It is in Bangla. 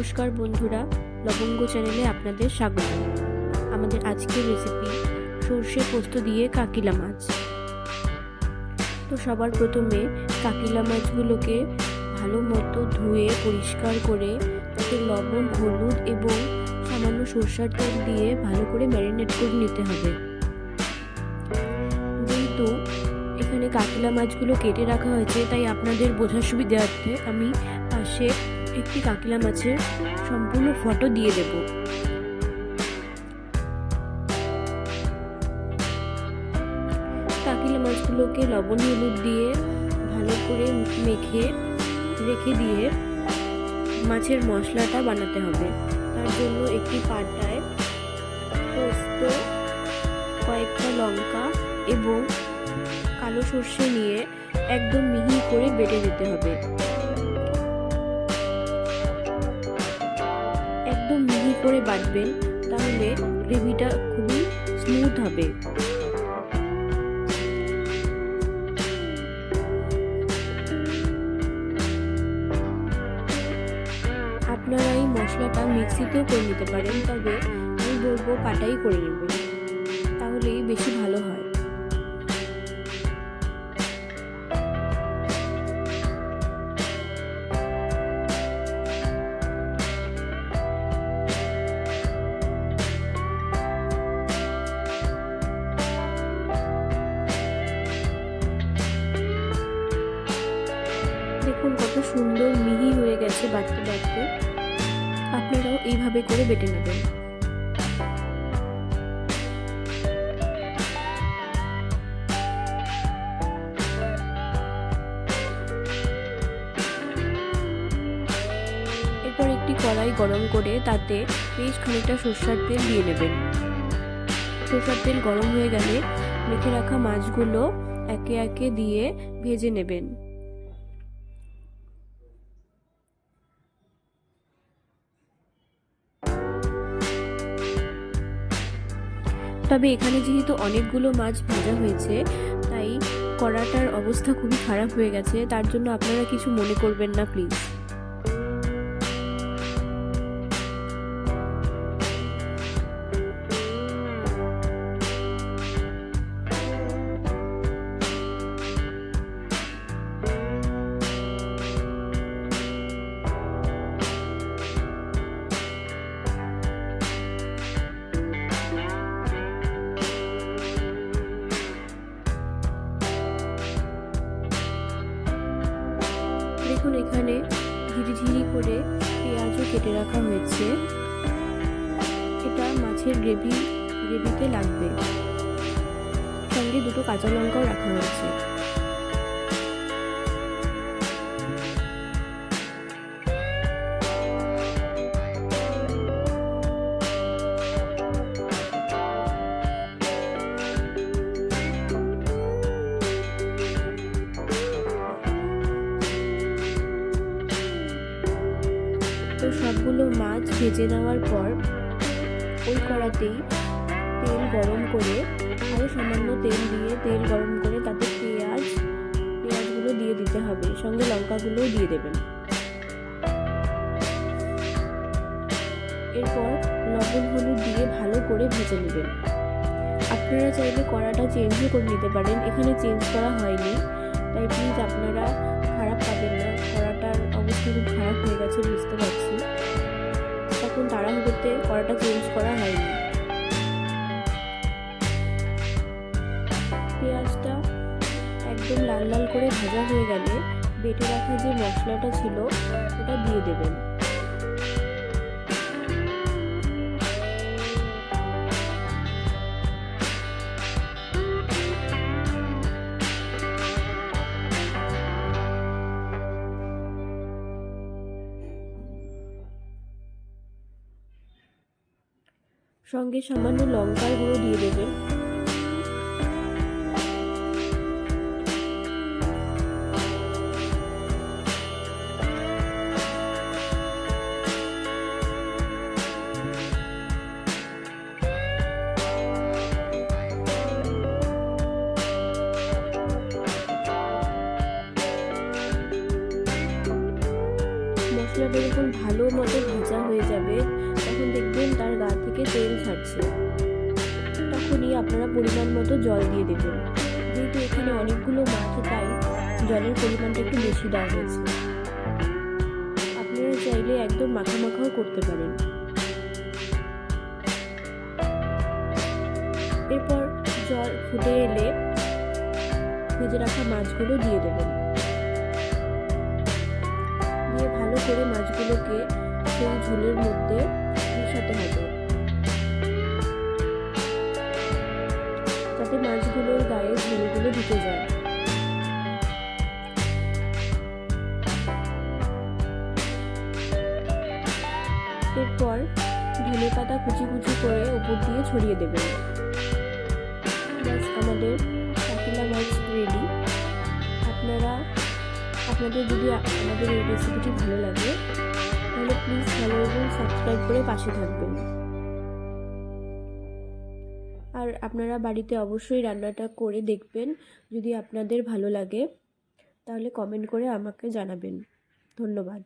নমস্কার বন্ধুরা, লবঙ্গ চ্যানেলে আপনাদের স্বাগত। আমাদের আজকের রেসিপি সর্ষে পোস্ত দিয়ে কাকিলা মাছ। তো সবার প্রথমে কাকিলা মাছগুলোকে ভালো মতো ধুয়ে, পরিষ্কার করে তাতে লবণ, হলুদ এবং সামান্য সর্ষার তেল দিয়ে ভালো করে ম্যারিনেট করে নিতে হবে। যেহেতু এখানে কাকিলা মাছগুলো কেটে রাখা হয়েছে, তাই আপনাদের বোঝার সুবিধার্থে আমি পাশে একটি কাকিলা মাছের সম্পূর্ণ ফটো দিয়ে দেব। কাকিলা মাছগুলোকে লবণ হলুদ দিয়ে ভালো করে মেখে রেখে দিয়ে মাছের মশলাটা বানাতে হবে। তার জন্য একটি পাটায় পোস্ত, কয়েকটা লঙ্কা এবং কালো সর্ষে নিয়ে একদম মিহি করে বেটে দিতে হবে। একদম মিহি করে বাটবেন, তাহলে গ্রেভিটা খুবই স্মুথ হবে। আপনারা এই মশলাটা মিক্সিতেও করে নিতে পারেন, তবে আমি বলব পাটাই করে নেবেন, তাহলেই বেশি ভালো হয়। সুন্দর মিহি হয়ে গেছে বাটতে বাটতে আপনারাও এইভাবে করে বেটে নেবেন। এরপর একটি কড়াই গরম করে তাতে বেশ খানিকটা সর্ষার তেল দিয়ে নেবেন। সর্ষার তেল গরম হয়ে গেলে মেখে রাখা মাছগুলো একে একে দিয়ে ভেজে নেবেন। তবে এখানে যেহেতু অনেকগুলো মাছ ভাজা হয়েছে, তাই কড়াটার অবস্থা খুবই খারাপ হয়ে গেছে। তার জন্য আপনারা কিছু মনে করবেন না প্লিজ দেখুন এখানে ঝিরিঝিরি করে পেঁয়াজও কেটে রাখা হয়েছে। এটা মাছের গ্রেভি, গ্রেভিতে লাগবে। সঙ্গে দুটো কাঁচা লঙ্কাও রাখা হয়েছে। সবগুলো মাছ ভেজে নেওয়ার পর ওই কড়াতেই তেল গরম করে আরও সামান্য তেল দিয়ে তেল গরম করে তাতে পেঁয়াজ, পেঁয়াজগুলো দিয়ে দিতে হবে। সঙ্গে লঙ্কাগুলোও দিয়ে দেবেন। এরপর লবণ হলুদ দিয়ে ভালো করে ভেজে নেবেন। আপনারা চাইলে কড়াটা চেঞ্জও করে নিতে পারেন। এখানে চেঞ্জ করা হয়নি, তাই প্লিজ আপনারা খারাপ পাবেন না। খুব খারাপ হয়ে গেছে, বুঝতে পারছি। তখন তাড়াহুড়োতে কড়াটা চেঞ্জ করা হয়নি। পেঁয়াজটা একদম লাল লাল করে ভাজা হয়ে গেলে বেটে রাখা যে মশলাটা ছিল, ওটা দিয়ে দেবেন। সঙ্গে সামান্য লঙ্কার গুঁড়ো দিয়ে দেবেন মশলাটা যখন ভালো মতো ভাজা হয়ে যাবে তখন দেখবেন তার গা থেকে তেল ছাড়ছে, তখনই আপনারা পরিমাণ মতো জল দিয়ে দেবেন। যেহেতু এখানে অনেকগুলো মাছ তাই জলের পরিমাণটা একটু বেশি দেওয়া হয়েছে। আপনারা চাইলে একদম মাখা মাখাও করতে পারেন। এরপর জল ফুটে এলে ভেজে রাখা মাছগুলো দিয়ে দেবেন। দিয়ে ভালো করে মাছগুলোকে সেই ঝোলের মধ্যে মেশাতে হবে যাতে মাছগুলোর গায়ে ঝোলগুলো ঢুকে যায়। এরপর ধনে পাতা কুচি কুচি করে উপর দিয়ে ছড়িয়ে দেবেন আমাদের কাতলা মাছ রেডি আপনারা, আপনাদের যদি আমাদের এই রেসিপিটি ভালো লাগে তাহলে প্লিজ ফলো এবং সাবস্ক্রাইব করে পাশে থাকবেন। আর আপনারা বাড়িতে অবশ্যই রান্নাটা করে দেখবেন, যদি আপনাদের ভালো লাগে, তাহলে কমেন্ট করে আমাকে জানাবেন। ধন্যবাদ।